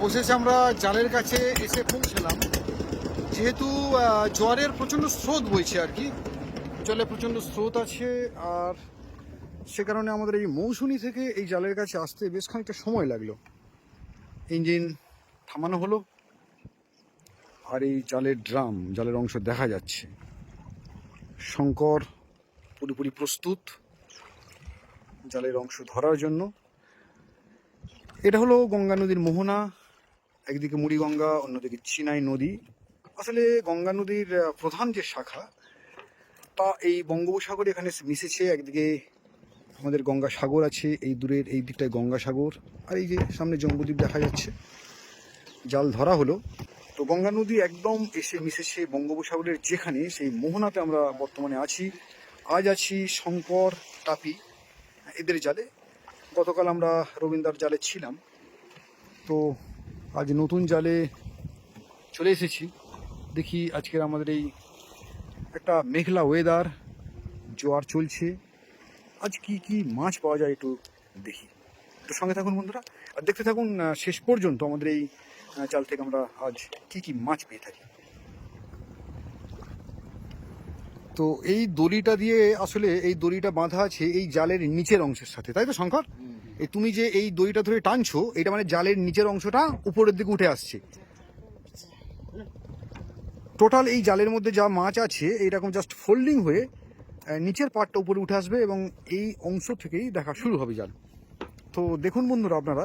অবশেষে আমরা জালের কাছে এসে পৌঁছলাম। যেহেতু জোয়ারের প্রচণ্ড স্রোত বইছে আর কি। জলে প্রচণ্ড স্রোত আছে আর সে কারণে আমাদের এই মৌসুমি থেকে এই জালের কাছে আসতে বেশ খানিকটা সময় লাগল। ইঞ্জিন থামানো হলো আর এই জালের ড্রাম, জালের অংশ দেখা যাচ্ছে। শঙ্কর পুরোপুরি প্রস্তুত জালের অংশ ধরার জন্য। এটা হলো গঙ্গা নদীর মোহনা। একদিকে মুড়িগঙ্গা, অন্যদিকে চিনাই নদী। আসলে গঙ্গা নদীর প্রধান যে শাখা, তা এই বঙ্গোপসাগরে এখানে মিশেছে। একদিকে আমাদের গঙ্গা সাগর আছে, এই দূরের এই দিকটায় গঙ্গা সাগর। আর এই যে সামনে জঙ্গদ্বীপ দেখা যাচ্ছে, জাল ধরা হলো। তো গঙ্গা নদী একদম এসে মিশেছে বঙ্গোপসাগরের যেখানে, সেই মোহনাতে আমরা বর্তমানে আছি। আজ আছি শঙ্কর টাপি এদের জালে। গতকাল আমরা রবীন্দ্র জালে ছিলাম। তো আজ নতুন জালে চলে এসেছি। দেখি আজকের আমাদের এই একটা মেঘলা ওয়েদার জোয়ার চলছে। আজ কি কি মাছ পাওয়া যায় একটু দেখি। তো সঙ্গে থাকুন বন্ধুরা। আর দেখতে থাকুন শেষ পর্যন্ত আমাদের এই জাল থেকে আমরা আজ কি কি মাছ পেয়ে থাকি। তো এই দড়িটা দিয়ে আসলে এই দড়িটা বাঁধা আছে এই জালের নিচের অংশের সাথে, তাই তো শঙ্কর? তুমি যে এই দড়িটা ধরে টানছো, এটা মানে জালের নিচের অংশটা উপরের দিকে উঠে আসছে। টোটাল এই জালের মধ্যে যা মাছ আছে, এইরকম জাস্ট ফোল্ডিং হয়ে নিচের পার্টটা উপরে উঠে আসবে এবং এই অংশ থেকেই দেখা শুরু হবে জাল। তো দেখুন বন্ধুরা আপনারা,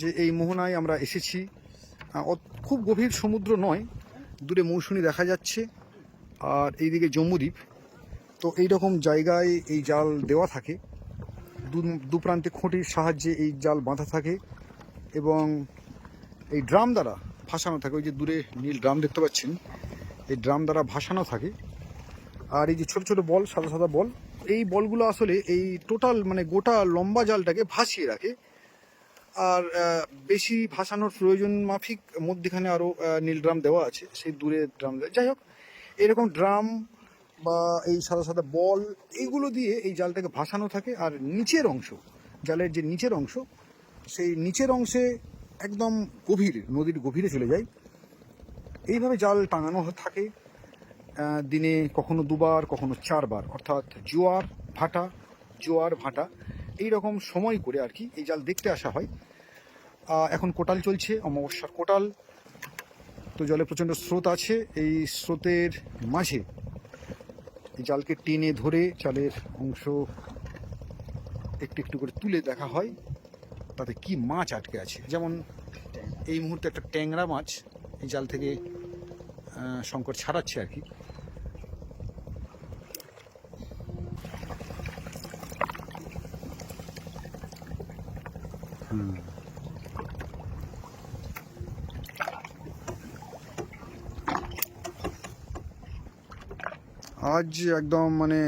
যে এই মোহনায় আমরা এসেছি। খুব গভীর সমুদ্র নয়, দূরে মৌসুমি দেখা যাচ্ছে। আর এইদিকে জম্মুদ্বীপ। তো এই রকম জায়গায় এই জাল দেওয়া থাকে। দু প্রান্তে খুঁটির সাহায্যে এই জাল বাঁধা থাকে এবং এই ড্রাম দ্বারা ভাসানো থাকে, ওই যে দূরে নীল ড্রাম দেখতে পাচ্ছেন, এই ড্রাম দ্বারা ভাসানো থাকে। আর এই যে ছোট ছোট বল, সাদা সাদা বল, এই বলগুলো আসলে এই টোটাল মানে গোটা লম্বা জালটাকে ভাসিয়ে রাখে। আর বেশি ভাসানোর প্রয়োজন মাফিক মধ্যখানে আরও নীল ড্রাম দেওয়া আছে, সেই দূরে ড্রাম যাই হোক, এরকম ড্রাম বা এই সাদা সাদা বল, এইগুলো দিয়ে এই জালটাকে ভাসানো থাকে। আর নিচের অংশ, জালের যে নিচের অংশ, সেই নিচের অংশে একদম গভীর, নদীর গভীরে চলে যায়। এইভাবে জাল টাঙানো থাকে। দিনে কখনো দুবার, কখনো চারবার, অর্থাৎ জোয়ার ভাটা জোয়ার ভাটা এই রকম সময় করে আর কি এই জাল দেখতে আসা হয়। এখন কোটাল চলছে, অমাবস্যার কোটাল। তো জলে প্রচণ্ড স্রোত আছে। এই স্রোতের মাঝে জালকে টেনে ধরে জালের অংশ একটু একটু করে তুলে দেখা হয়, তাতে কি মাছ আটকে আছে? যেমন এই মুহূর্তে একটা ট্যাংরা মাছ এই জাল থেকে শঙ্কর ছাড়াচ্ছে আর কি। আজ একদম মানে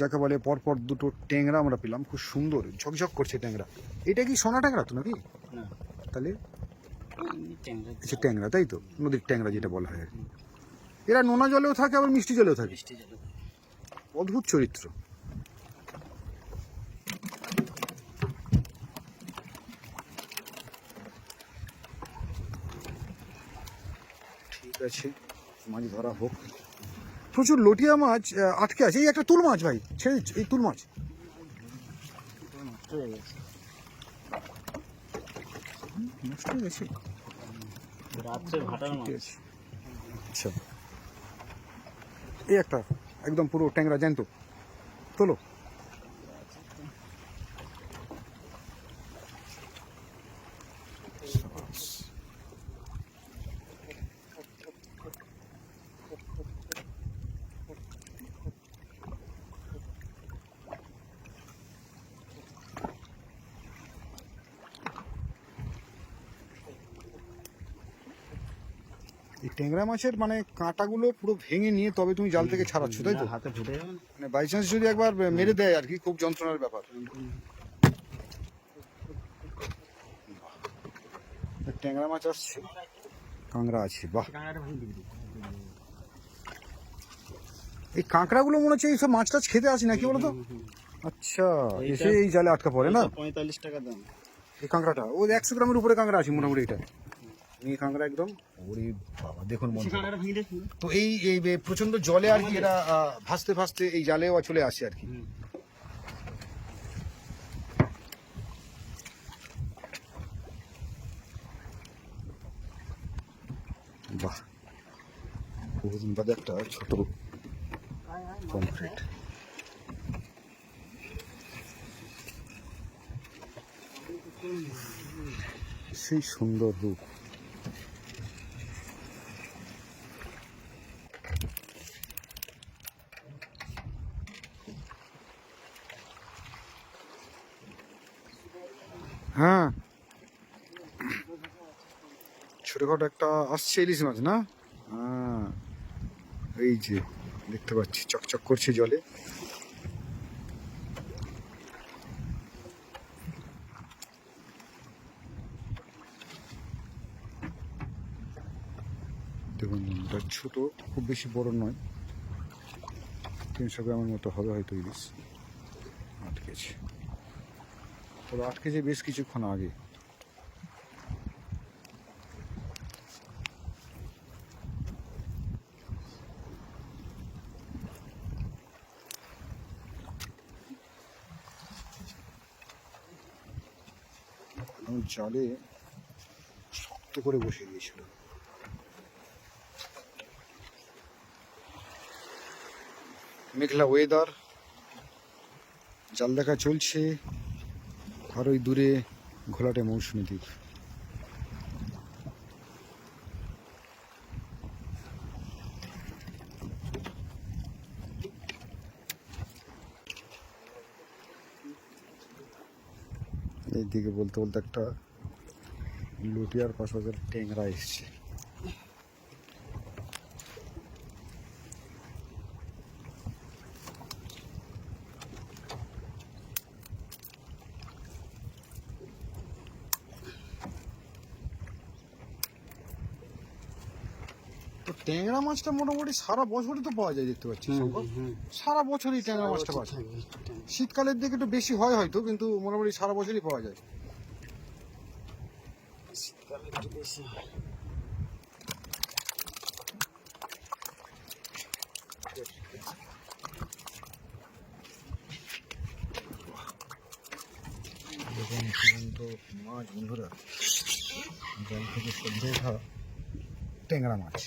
যাকে বলে পরপর দুটো ট্যাংরা আমরা পেলাম খুব সুন্দর ঝকঝক করছে ট্যাংরা। এটা কি সোনা ট্যাংরা তো নাকি? তাহলে? ট্যাংরা আচ্ছা ট্যাংরা তাই তো? নদীর ট্যাংরা যেটা বলা হয় আর কি। এরা নোনা জলেও থাকে আবার মিষ্টি জলেও থাকে। অদ্ভুত চরিত্র। ঠিক আছে মাছ ধরা হোক। প্রচুর লটিয়া মাছ আটকে আছে। এই একটা তুল মাছ ভাই ছেড়ে দিচ্ছ, এই তুল মাছ। নষ্ট হয়ে গেছে। আচ্ছা। এই একটা একদম পুরো ট্যাংরা জ্যান্ত। তোলো। এই ট্যাংরা মাছের মানে কাঁটাগুলো পুরো ভেঙে নিয়ে তবে তুমি জাল থেকে ছাড়াচ্ছ তাই তো? হাতে ফুটে মানে বাই চান্স যদি একবার মেরে দেয় আর কি খুব যন্ত্রণার ব্যাপার। ট্যাংরা মাছ আসছে। কাঁকড়া আছে বাহ। এই কাঁকড়াগুলো মনে হচ্ছে এইসব মাছ টাছ খেতে আসে নাকি বলো তো আচ্ছা এসে এই জালে আটকা পড়ে না? পঁয়তাল্লিশ টাকা দাম। এই কাঁকড়াটা ও একশো গ্রামের উপরে কাঁকড়া আছে মোটামুটি এটা। মেয়ে কাঁকড়া একদম। ওরে বাবা দেখুন তো এই এই প্রচণ্ড জলে আর কি এরা ভাসতে ভাসতে এই জালেও চলে আসে আর কি। বাহ। বহুদিন বাদে একটা ছোট পমফ্রেট সেই সুন্দর রূপ হ্যাঁ ছোটখাটো একটা আসছে ইলিশ মাছ না? হ্যাঁ। এই যে, দেখতে পাচ্ছি, চকচক করছে জলে। দেখুন ছোট, খুব বেশি বড় নয়। তিনশো গ্রামের মতো হবে হয়তো ইলিশ আটকেছে। ওরা আটকেছে বেশ কিছুক্ষণ আগে। এবং জালে শক্ত করে বসে দিয়েছিল। মেঘলা ওয়েদার জাল দেখা চলছে আর ওই দূরে, ঘোলাটে মৌসুমী দ্বীপ। এইদিকে বলতে বলতে একটা লুটিয়ার পাশাপাশি ট্যাংরা এসছে তো ট্যাংরা মাছটা মোটামুটি সারা বছরই তো পাওয়া যায় দেখতে পাচ্ছি। সারা বছরই ট্যাংরা মাছটা পাওয়া যায়। শীতকালের দিকে একটু বেশি হয় হয়তো কিন্তু মোটামুটি সারা বছরই পাওয়া যায়। শীতকালে একটু বেশি হয়। দেখুন জীবন্ত মাছ বন্ধুরা জল থেকে সদ্য ট্যাংরা মাছ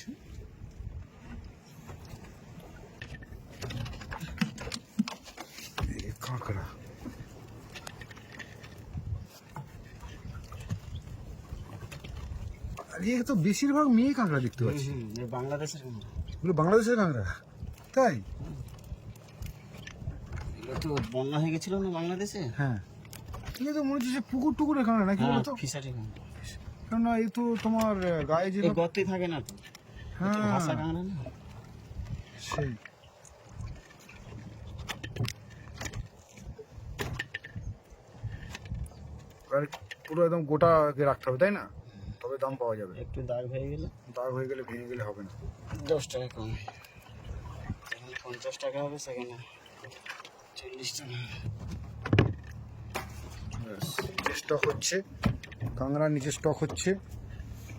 এই কাঁকড়া এ তো বেশিরভাগ মেয়ে কাঁকড়া দেখতে পাচ্ছি। বাংলাদেশের। এগুলো বাংলাদেশের কাঁকড়া? তাই? তো বন্যা হয়ে গেছিল না বাংলাদেশে? হ্যাঁ। ঠিক আছে মনে হচ্ছে যে পুকুর টুকুরের কাঁকড়া নাকি হ্যাঁ, বলতো? কাঁকড়া। এই তো তোমার গায়ে যে গর্তে থাকে না তো। হ্যাঁ। ভাষা কাঁকড়া না। সেই। পুরো একদম গোটাকে রাখতে হবে তাই না? তবে দাম পাওয়া যাবে। একটু দাগ হয়ে গেলে? দাগ হয়ে গেলে ভেঙে গেলে হবে না। দশ টাকা কম। পঞ্চাশ টাকা হবে সেখানে চল্লিশ টাকা স্টক হচ্ছে কাংড়ার নিচে স্টক হচ্ছে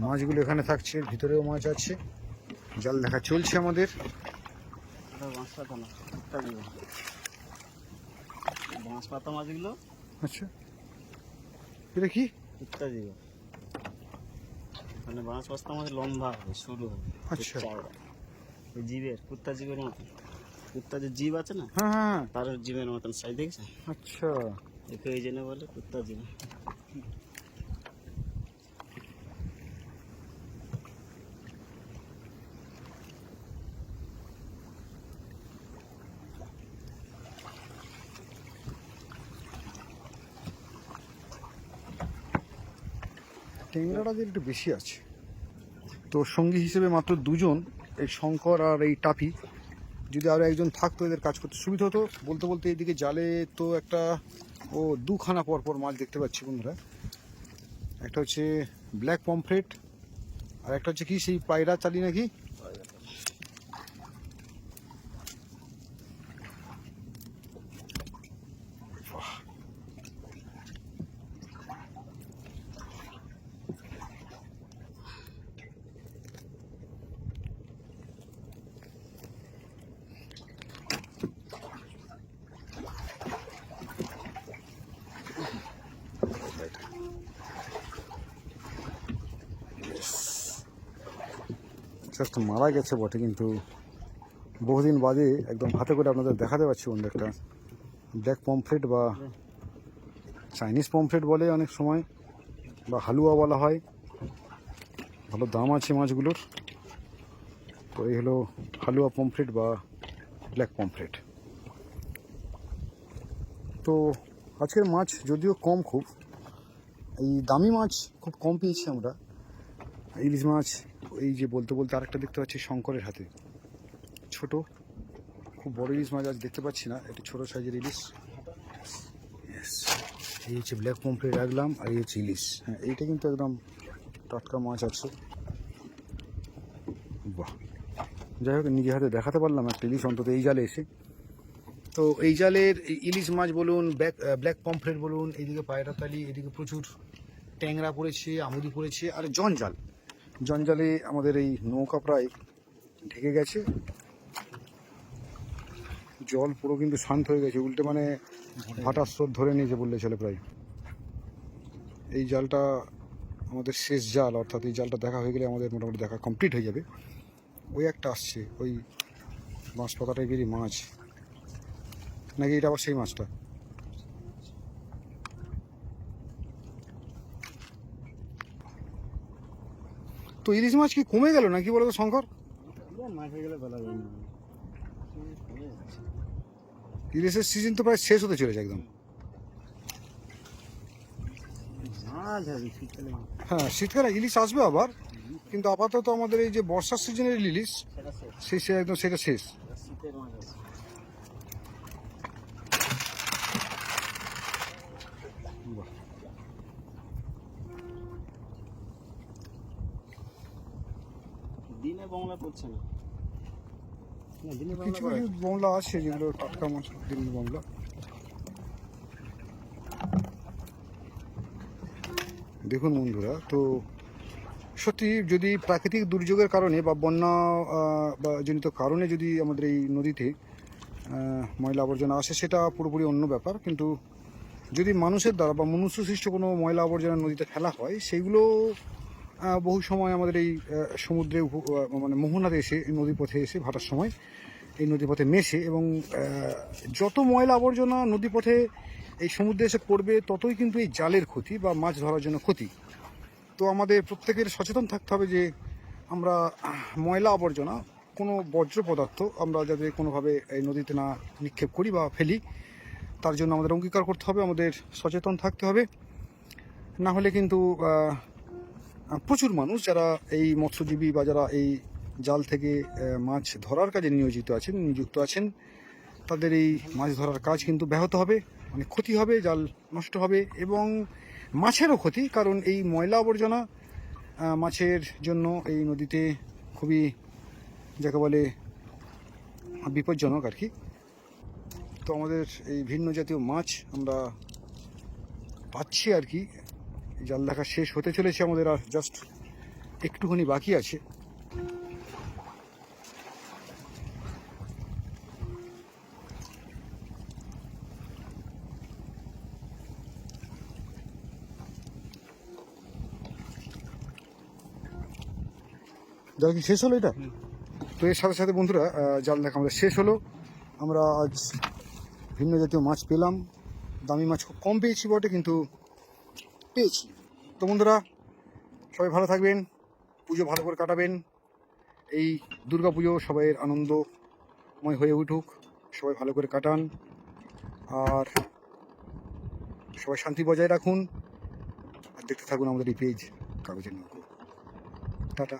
মাছগুলো এখানে থাকছে ভিতরেও মাছ আছে জাল দেখা চলছে আমাদের। বাঁশ পাতা মাছগুলো আচ্ছা। এটা কি? দিব মানে বাঁশ পাতা আমাদের লম্বা হবে সরু হবে। আচ্ছা। ওই জীবের কুত্তা জীবের মতন। কুত্তা যে জীব আছে না হ্যাঁ হ্যাঁ। তার জীবের মতন সাইজ দেখছে আচ্ছা। একে ওই জন্য বলে কুত্তা জীব। ট্যাংরাটাদের একটু বেশি আছে। তো সঙ্গী হিসেবে মাত্র দুজন, এই শঙ্কর আর এই টাপি যদি আরও একজন থাকতো, এদের কাজ করতে সুবিধা হতো। বলতে বলতে এদিকে জালে তো একটা, ও দুখানা পরপর পর মাছ দেখতে পাচ্ছি বন্ধুরা। একটা হচ্ছে ব্ল্যাক পমফ্রেট আর একটা হচ্ছে কি, সেই পায়রা চালি নাকি? জাস্ট মারা গেছে বটে, কিন্তু বহুদিন বাদে একদম হাতে করে আপনাদের দেখাতে পারছি অন্য একটা ব্ল্যাক পমফ্রেট বা চাইনিজ পমফ্রেট বলে অনেক সময়, বা হালুয়া বলা হয়। ভালো দাম আছে মাছগুলোর। তো এই হলো হালুয়া পমফ্রেট বা ব্ল্যাক পমফ্রেট তো আজকের মাছ যদিও কম খুব, এই দামি মাছ খুব কম পেয়েছি আমরা। ইলিশ মাছ এই যে বলতে বলতে আরেকটা দেখতে পাচ্ছি শঙ্করের হাতে। ছোট, খুব বড় ইলিশ মাছ আজ দেখতে পাচ্ছি না এটা ছোট সাইজের ইলিশ. এই হচ্ছে ব্ল্যাক পমফ্রেট রাখলাম আর এই হচ্ছে ইলিশ। হ্যাঁ এইটা কিন্তু একদম টাটকা মাছ আছে। বাহ। যাই হোক নিজে হাতে দেখাতে পারলাম একটা ইলিশ, অন্তত এই জালে এসে। তো এই জালের ইলিশ মাছ বলুন ব্ল্যাক ব্ল্যাক পমফ্রেট বলুন এইদিকে পায়রাতালি এদিকে প্রচুর ট্যাংরা পড়েছে, আমুদি পড়েছে, আর জঞ্জাল। জঞ্জালে আমাদের এই নৌকা প্রায় ঢেকে গেছে। জল পুরো কিন্তু শান্ত হয়ে গেছে, উল্টে মানে ভাটার স্রোত ধরে নিয়েছে বললে চলে প্রায়। এই জালটা আমাদের শেষ জাল, অর্থাৎ এই জালটা দেখা হয়ে গেলে আমাদের মোটামুটি দেখা কমপ্লিট হয়ে যাবে। ওই একটা আসছে, ওই মাছ পাতা টাইপেরই মাছ। নাকি এটা আবার সেই মাছটা? তো ইলিশ মাছ কি কমে গেল নাকি বলো তো শঙ্কর? ইলিশের সিজন তো প্রায় শেষ হতে চলেছে একদম। হ্যাঁ শীতকালে ইলিশ আসবে আবার, কিন্তু আপাতত আমাদের এই যে বর্ষার সিজনের ইলিশ, সেই একদম সেটা শেষ এটা শীতের মাছ আছে বাহ। দিনে বাংলা করছে না। না কিছু কিছু বাংলা আছে যেগুলো টাটকা মাছ দিল্লি বাংলা। দেখুন বন্ধুরা তো সত্যি যদি প্রাকৃতিক দুর্যোগের কারণে বা বন্যা বা জনিত কারণে যদি আমাদের এই নদীতে ময়লা আবর্জনা আসে সেটা পুরোপুরি অন্য ব্যাপার। কিন্তু যদি মানুষের দ্বারা বা মনুষ্য সৃষ্ট কোনো ময়লা আবর্জনা নদীতে ফেলা হয় সেইগুলো আহ, বহু সময় আমাদের এই সমুদ্রে মানে মোহনাতে এসে নদীপথে এসে, ভাটার সময় এই নদীপথে মেশে এবং যত ময়লা আবর্জনা নদীপথে এই সমুদ্রে এসে পড়বে, ততই কিন্তু এই জালের ক্ষতি বা মাছ ধরার জন্য ক্ষতি। তো আমাদের প্রত্যেকের সচেতন থাকতে হবে যে, আমরা ময়লা আবর্জনা, কোনো বর্জ্য পদার্থ আমরা যাতে কোনোভাবে এই নদীতে না নিক্ষেপ করি বা ফেলি, তার জন্য আমাদের অঙ্গীকার করতে হবে, আমাদের সচেতন থাকতে হবে। না হলে কিন্তু প্রচুর মানুষ যারা এই মৎস্যজীবী বা যারা এই জাল থেকে মাছ ধরার কাজে নিয়োজিত আছেন, নিযুক্ত আছেন, তাদের এই মাছ ধরার কাজ কিন্তু ব্যাহত হবে মানে ক্ষতি হবে, জাল নষ্ট হবে এবং মাছেরও ক্ষতি, কারণ এই ময়লা আবর্জনা মাছের জন্য এই নদীতে খুবই, যাকে বলে, বিপজ্জনক আর কি তো আমাদের এই ভিন্ন জাতীয় মাছ আমরা পাচ্ছি আর কি জাল দেখা শেষ হতে চলেছে আমাদের আর জাস্ট একটুখানি বাকি আছে। জাল কি শেষ হলো এটা? তো এর সাথে সাথে বন্ধুরা জাল দেখা আমাদের শেষ হলো। আমরা আজ ভিন্ন জাতীয় মাছ পেলাম। দামি মাছ খুব কম পেয়েছি বটে কিন্তু পেয়েছি তো বন্ধুরা, সবাই ভালো থাকবেন, পুজো ভালো করে কাটাবেন। এই দুর্গা পুজো সবাইয়ের আনন্দময় হয়ে উঠুক, সবাই ভালো করে কাটান। আর সবাই শান্তি বজায় রাখুন। আর দেখতে থাকুন আমাদের এই পেজ কাগজের নৌকো। টাটা।